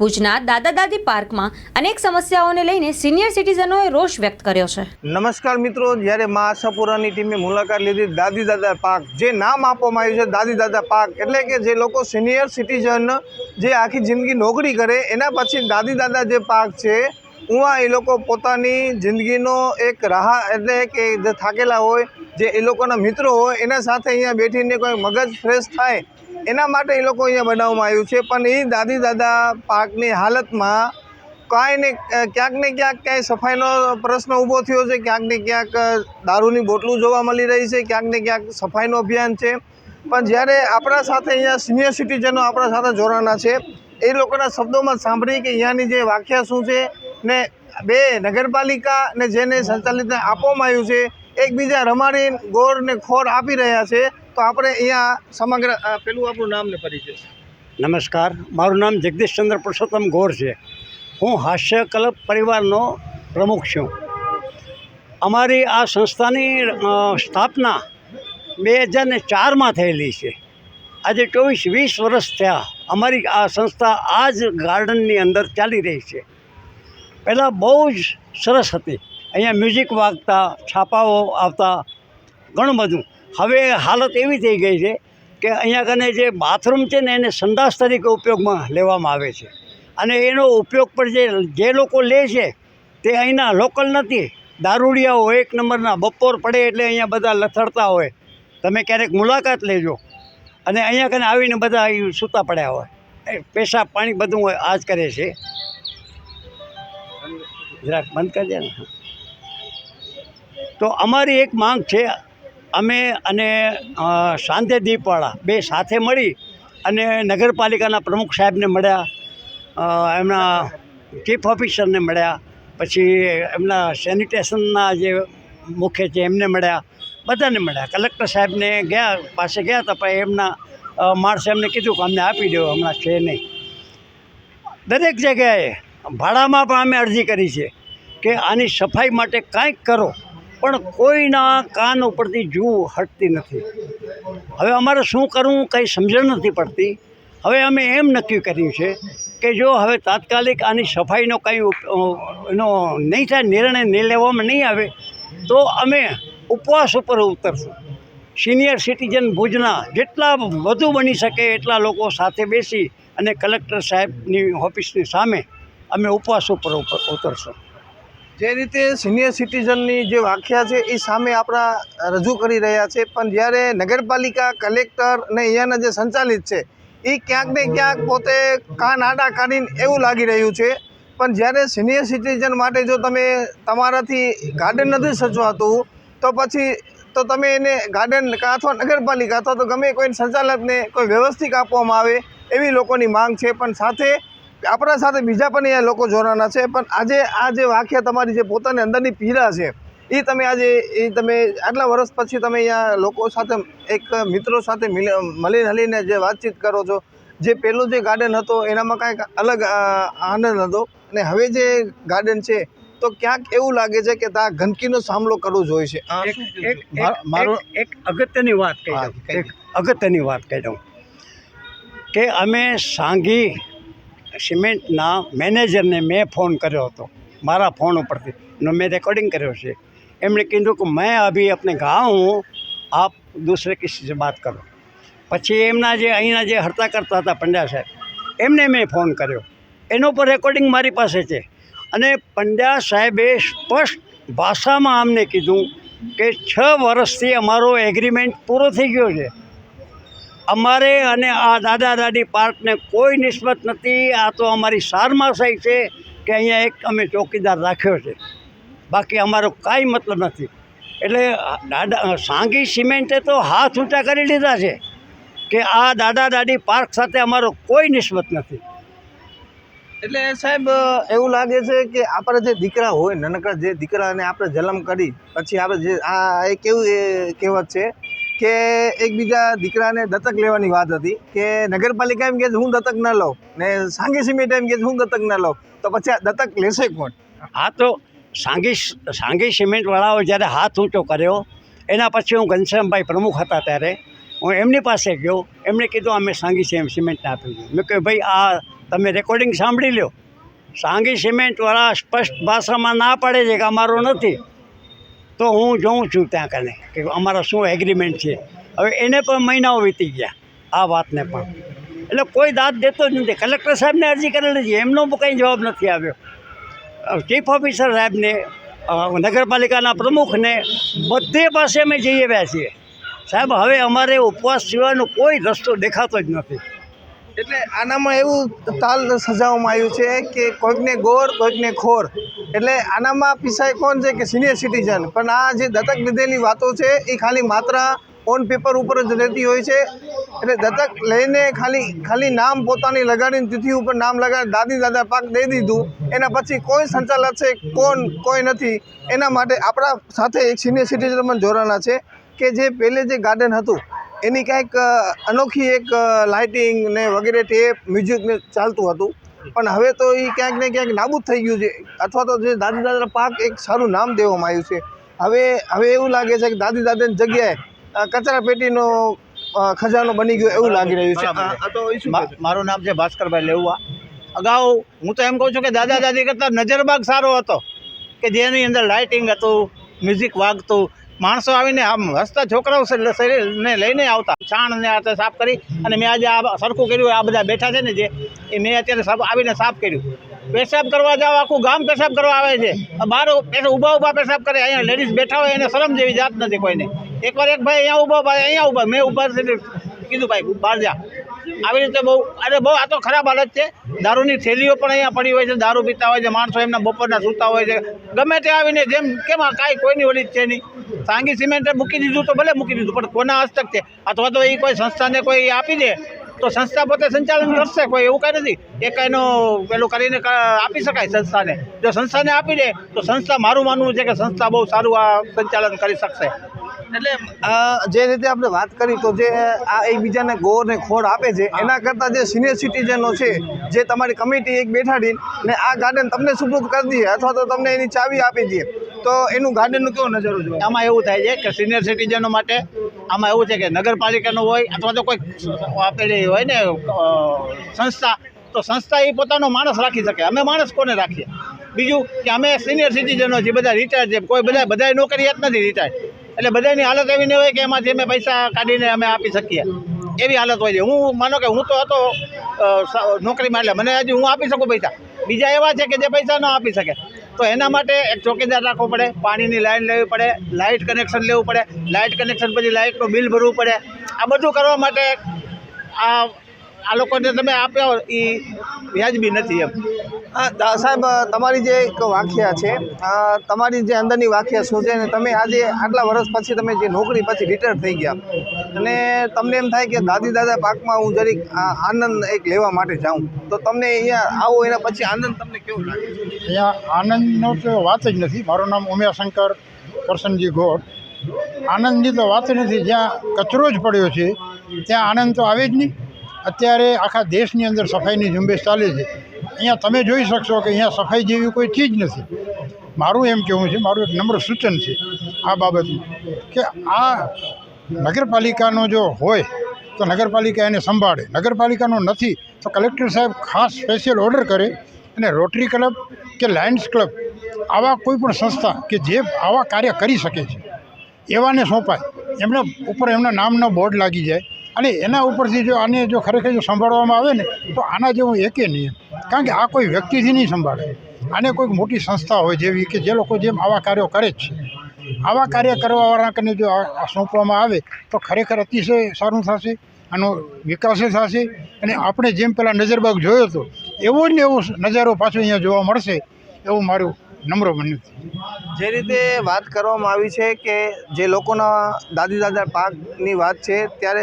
ભુજના દાદા દાદી પાર્કમાં અનેક સમસ્યાઓને લઈને સિનિયર સિટીઝનોએ રોષ વ્યક્ત કર્યો છે. નમસ્કાર મિત્રો, જ્યારે મા આશાપુરાની ટીમે મુલાકાત લીધી દાદી દાદા પાર્ક, જે નામ આપવામાં આવ્યું છે દાદી દાદા પાર્ક, એટલે કે જે લોકો સિનિયર સિટીઝન જે આખી જિંદગી નોકરી કરે, એના પછી દાદી દાદા જે પાર્ક છે ઉવા એ લોકો પોતાની જિંદગીનો એક રાહ એટલે કે જે થાકેલા હોય, જે એ લોકોના મિત્રો હોય, એના સાથે અહીંયા બેઠીને કોઈ મગજ ફ્રેશ થાય એના માટે એ લોકો અહીંયા બનાવવામાં આવ્યું છે. પણ એ દાદી દાદા પાર્કની હાલતમાં કાંઈ ને ક્યાંક ને ક્યાંક ક્યાંય સફાઈનો પ્રશ્ન ઊભો થયો છે. ક્યાંક ને ક્યાંક દારૂની બોટલું જોવા મળી રહી છે. ક્યાંક ને ક્યાંક સફાઈનું અભિયાન છે. પણ જ્યારે આપણા સાથે અહીંયા સિનિયર સિટીઝનો આપણા સાથે જોડાના છે, એ લોકોના શબ્દોમાં સાંભળી કે અહીંયાની જે વાખ્યા શું છે ને બે નગરપાલિકા ને જેને સંચાલિત આપવામાં આવ્યું છે, એકબીજા રમાડી ગોર ને ખોર આપી રહ્યા છે તો આપણે અહીંયા સમગ્ર પેલું આપણું નામ ને પરિચય. નમસ્કાર. મારું નામ જગદીશચંદ્ર પુરુષોત્તમ ગોર છે. હું હાસ્ય ક્લબ પરિવારનો પ્રમુખ છું. અમારી આ સંસ્થાની સ્થાપના બે હજાર ને ચારમાં થયેલી છે. આજે ચોવીસ, વીસ વર્ષ થયા અમારી આ સંસ્થા આ જ ગાર્ડનની અંદર ચાલી રહી છે. પહેલાં બહુ જ સરસ હતી. અહીંયા મ્યુઝિક વાગતા, છાપાઓ આવતા, ઘણું બધું. હવે હાલત એવી થઈ ગઈ છે કે અહીંયા કને જે બાથરૂમ છે ને એને સંડાસ તરીકે ઉપયોગમાં લેવામાં આવે છે. અને એનો ઉપયોગ પણ જે જે લોકો લે છે તે અહીંના લોકલ નથી. દારૂડિયાઓ એક નંબરના, બપોર પડે એટલે અહીંયા બધા લથડતા હોય. તમે ક્યારેક મુલાકાત લેજો. અને અહીંયા કને આવીને બધા સૂતા પડ્યા હોય. પેશાબ પાણી બધું હોય આ જ કરે છે. જરાક બંધ કરજે ને. તો અમારી એક માંગ છે અમે અને અ, દીપવાળા બે સાથે મળી અને નગરપાલિકાના પ્રમુખ સાહેબને મળ્યા એમના ચીફ ઓફિસરને મળ્યા પછી એમના સેનિટેશનના જે મુખ્ય છે એમને મળ્યા બધાને મળ્યા. કલેક્ટર સાહેબને ગયા પાસે ગયા હતા પણ એમના માણસે એમને કીધું કે અમને આપી દો હમણાં છે નહીં. દરેક જગ્યાએ ભાડામાં પણ અમે અરજી કરી છે કે આની સફાઈ માટે કાંઈક કરો. પણ કોઈના કાન ઉપરથી જૂ હટતી નથી. હવે અમારે શું કરવું કંઈ સમજણ નથી પડતી. હવે અમે એમ નક્કી કર્યું છે કે જો હવે તાત્કાલિક આની સફાઈનો કંઈ એનો નહીં થાય, નિર્ણય નહીં લેવામાં નહીં આવે, તો અમે ઉપવાસ ઉપર ઉતરશું. સિનિયર સિટીઝન ભુજના જેટલા વધુ બની શકે એટલા લોકો સાથે બેસી અને કલેક્ટર સાહેબની ઓફિસની સામે અમે ઉપવાસ ઉપર ઉતરશું. જે રીતે સિનિયર સિટીઝનની જે વ્યાખ્યા છે, એ સામે આપણા રજૂ કરી રહ્યા છે. પણ જ્યારે નગરપાલિકા કલેક્ટર ને અહીંયાના જે સંચાલિત છે, એ ક્યાંક ને ક્યાંક પોતે કાન આડા કાઢીને એવું લાગી રહ્યું છે. પણ જ્યારે સિનિયર સિટીઝન માટે જો તમે તમારાથી ગાર્ડન નથી સચવાતું તો પછી તો તમે એને ગાર્ડન કાં અથવા નગરપાલિકા અથવા તો ગમે કોઈ સંચાલકને કોઈ વ્યવસ્થિત આપવામાં આવે એવી લોકોની માંગ છે. પણ સાથે આપણા સાથે બીજા પણ અહીંયા લોકો જોડાના છે પણ આજે આ જે વાક્ય તમારી જે પોતાની અંદરની પીડા છે એ તમે આજે એ તમે આટલા વર્ષ પછી તમે અહીંયા લોકો સાથે એક મિત્રો સાથે મળી હલીને જે વાતચીત કરો છો જે પહેલું જે ગાર્ડન હતો એનામાં કાંઈક અલગ આનંદ હતો અને હવે જે ગાર્ડન છે તો ક્યાંક એવું લાગે છે કે ત્યાં ગંદકીનો સામનો કરવો જોઈએ છે. મારો એક અગત્યની વાત કહી દઉં એક અગત્યની વાત કહી દઉં કે અમે સાંઘી સિમેન્ટના મેનેજરને મેં ફોન કર્યો હતો. મારા ફોન ઉપરથી. ને મેં રેકોર્ડિંગ કર્યો છે. એમણે કીધું કે મેં અભી આપને ગાઉં હું, આપ દૂસરે કિસ્સે વાત કરો. પછી એમના જે, અહીંના જે હડતા કરતા હતા પંડ્યા સાહેબ, એમને મેં ફોન કર્યો. એનો પર રેકોર્ડિંગ મારી પાસે છે. અને પંડ્યા સાહેબે સ્પષ્ટ ભાષામાં અમને કીધું કે છ વર્ષથી અમારો એગ્રીમેન્ટ પૂરો થઈ ગયો છે. અમારે અને આ દાદા દાદી પાર્કને કોઈ નિસ્બત નથી. આ તો અમારી સારમાસાઈ છે કે અહીંયા એક અમે ચોકીદાર રાખ્યો છે. બાકી અમારો કાંઈ મતલબ નથી. એટલે દાદા, સાંગી સિમેન્ટે તો હાથ ઊંચા કરી લીધા છે કે આ દાદા દાદી પાર્ક સાથે અમારો કોઈ નિસ્બત નથી. એટલે સાહેબ, એવું લાગે છે કે આપણે જે દીકરા હોય, નાનકડા જે દીકરાને આપણે જલમ કરી, પછી આપણે જે આ એક એવું કહેવત છે? કે એકબીજા દીકરાને દત્તક લેવાની વાત હતી કે નગરપાલિકા એમ કહે હું દત્તક ન લઉં. ને સાંગી સિમેન્ટ એમ કહે હું દત્તક ન લઉં. તો પછી આ દત્તક લેશે કોણ? હા તો સાંગી સાંગી સિમેન્ટવાળાઓ જ્યારે હાથ ઊંચો કર્યો, એના પછી હું ઘનશ્યામભાઈ પ્રમુખ હતા ત્યારે, હું એમની પાસે ગયો, એમણે કીધું, અમે સાંગી સિમ- સિમેન્ટને આપ્યું મેં કહ્યું, ભાઈ, આ તમે રેકોર્ડિંગ સાંભળી લો સાંગી સિમેન્ટવાળા સ્પષ્ટ ભાષામાં ના પાડે છે કે અમારો નથી. તો હું જોઉં છું ત્યાં કને, કે અમારા શું એગ્રીમેન્ટ છે. હવે એને પણ મહિનાઓ વીતી ગયા, આ વાતને પણ. એટલે કોઈ દાદ દેતો જ નથી. કલેક્ટર સાહેબને અરજી કરેલી છે, એમનો કંઈ જવાબ નથી આવ્યો. ચીફ ઓફિસર સાહેબને નગરપાલિકાના પ્રમુખને બધે પાસે અમે જઈ આવ્યા છીએ. સાહેબ, હવે અમારે ઉપવાસ સિવાયનો કોઈ રસ્તો દેખાતો જ નથી. એટલે આનામાં એવું તાલ સજાવવામાં આવ્યું છે કે કોઈકને ગોળ કોઈકને ખોર. એટલે આનામાં પીસાય કોણ છે કે સિનિયર સિટીઝન પણ આ જે દત્તક લીધેલી વાતો છે, એ ખાલી માત્ર ઓન પેપર ઉપર જ રહેતી હોય છે. એટલે દત્તક લઈને ખાલી ખાલી નામ પોતાની લગાડીને તિથિ ઉપર નામ લગાડી દાદી દાદા પાક દઈ દીધું. એના પછી કોઈ સંચાલક છે, કોણ, કોઈ નથી. એના માટે આપણા સાથે એક સિનિયર સિટીઝન પણ જોડાણા છે કે જે પહેલે જે ગાર્ડન હતું એની કાંઈક અનોખી એક લાઇટિંગ ને વગેરે ટેપ મ્યુઝિકને ચાલતું હતું. પણ હવે તો એ ક્યાંક ને ક્યાંક નાબૂદ થઈ ગયું છે. અથવા તો જે દાદી દાદા પાક એક સારું નામ દેવામાં આવ્યું છે. હવે હવે એવું લાગે છે કે દાદી દાદાની જગ્યાએ કચરા પેટીનો ખજાનો બની ગયો એવું લાગી રહ્યું છે? મારું નામ છે ભાસ્કરભાઈ લેવા અગાઉ હું તો એમ કહું છું કે દાદા દાદી કરતાં નજરબાગ સારો હતો. કે જેની અંદર લાઇટિંગ હતું મ્યુઝિક વાગતું માણસો આવીને આમ હસતા છોકરાઓ શરીરને લઈને આવતા. છાણ ને આ સાફ કરી અને મેં આજે આ સરખું કર્યું, આ બધા બેઠા છે ને જે, એ મેં અત્યારે સાફ આવીને સાફ કર્યું. પેશાબ કરવા જાવ, આખું ગામ પેશાબ કરવા આવે છે. બહાર ઊભા ઊભા પેશાબ કરે, અહીંયા લેડીઝ બેઠા હોય એને શરમ જેવી જાત નથી કોઈને. એકવાર એક ભાઈ અહીંયા ઊભા, ભાઈ અહીંયા ઊભા, મેં ઊભા કીધું, ભાઈ, બહાર જા. આવી રીતે બહુ અરે બહુ આ તો ખરાબ હાલત છે. દારૂની થેલીઓ પણ અહીંયા પડી હોય છે, દારૂ પીતા હોય છે, માણસો એમના બપોરના સૂતા હોય છે. ગમે તે આવીને જેમ કેમ કાંઈ કોઈની ઓલી છે નહીં. સાંગી સિમેન્ટે મૂકી દીધું તો ભલે મૂકી દીધું, પણ કોના હસ્તક છે? અથવા તો એ કોઈ સંસ્થાને કોઈ આપી દે, તો સંસ્થા પોતે સંચાલન કરશે કોઈ, એવું કાંઈ નથી. એક એનો પેલું કરીને આપી શકાય સંસ્થાને. જો સંસ્થાને આપી દે, તો સંસ્થા મારું માનવું છે કે સંસ્થા બહુ સારું આ સંચાલન કરી શકશે. એટલે જે રીતે આપણે વાત કરી તો જે આ એકબીજાને ગોળને ખોળ આપે છે, એના કરતાં જે સિનિયર સિટીઝનો છે, જે તમારી કમિટી એક બેઠાડી ને આ ગાર્ડન તમને સુપૃત કરી દઈએ અથવા તો તમને એની ચાવી આપી દઈએ, તો એનું ગાર્ડનનું કેવું નજર જોઈએ આમાં એવું થાય છે કે સિનિયર સિટીઝનો માટે આમાં એવું છે કે નગરપાલિકાનું હોય અથવા તો કોઈ આપેલી હોય ને સંસ્થા, તો સંસ્થા એ પોતાનો માણસ રાખી શકે. અમે માણસ કોને રાખીએ? બીજું કે અમે સિનિયર સિટીઝનો છીએ, બધા રિટાયર છે. કોઈ બધા બધા નોકરિયાત નથી રિટાયર એટલે બધાની હાલત એવી નહીં હોય કે એમાંથી અમે પૈસા કાઢીને અમે આપી શકીએ. એવી હાલત હોય છે. હું માનો કે હું તો હતો નોકરીમાં એટલે મને હજી હું આપી શકું પૈસા. બીજા એવા છે કે જે પૈસા ન આપી શકે. તો એના માટે એક ચોકીદાર રાખવો પડે, પાણીની લાઈન લેવી પડે લાઇટ કનેક્શન લેવું પડે લાઇટ કનેક્શન પછી લાઇટનું બિલ ભરવું પડે. આ બધું કરવા માટે આ આ લોકોને તમે આપ્યો એ વ્યાજબી નથી એમ. હા સાહેબ તમારી જે એક વાખ્યા છે તમારી જે અંદરની વાખ્યા શું છે અને તમે આજે આટલા વર્ષ પછી તમે જે નોકરી પછી રિટાયર થઈ ગયા. અને તમને એમ થાય કે દાદી દાદા પાકમાં હું જરીક આનંદ એક લેવા માટે જાઉં. તો તમને અહીંયા આવો એના પછી આનંદ તમને કેવો લાગે? અહીંયા આનંદનો તો વાત જ નથી. મારું નામ ઉમિયાશંકર કરશનજી ગોઠ આનંદની તો વાત નથી. જ્યાં કચરો જ પડ્યો છે ત્યાં આનંદ તો આવે જ નહીં. અત્યારે આખા દેશની અંદર સફાઈની ઝુંબેશ ચાલે છે. અહીંયા તમે જોઈ શકશો કે અહીંયા સફાઈ જેવી કોઈ ચીજ નથી. મારું એમ કહેવું છે, મારું એક નમ્ર સૂચન છે આ બાબતનું કે આ નગરપાલિકાનો જો હોય તો નગરપાલિકા એને સંભાળે. નગરપાલિકાનો નથી તો કલેક્ટર સાહેબ ખાસ સ્પેશિયલ ઓર્ડર કરે અને રોટરી ક્લબ કે લાયન્સ ક્લબ આવા કોઈ પણ સંસ્થા કે જે આવા કાર્ય કરી શકે છે, એવાને સોંપાય. એમના ઉપર એમના નામનો બોર્ડ લાગી જાય. અને એના ઉપરથી જો આને જો ખરેખર જો સંભાળવામાં આવે ને, તો આના જેવું એકે નહીં. કારણ કે આ કોઈ વ્યક્તિથી નહીં સંભાળે. આને કોઈક મોટી સંસ્થા હોય જેવી કે જે લોકો જેમ આવા કાર્યો કરે જ છે. આવા કાર્ય કરવાવાળા કને જો સોંપવામાં આવે, તો ખરેખર અતિશય સારું થશે, આનો વિકાસ થશે, અને આપણે જેમ પેલા નજરબાગ જોયો હતો એવો ને એવો નજારો પાછો અહીંયા જોવા મળશે, એવું મારું નમ્ર બન્યું જે રીતે વાત કરવામાં આવી છે કે જે લોકોના દાદી દાદા પાકની વાત છે, ત્યારે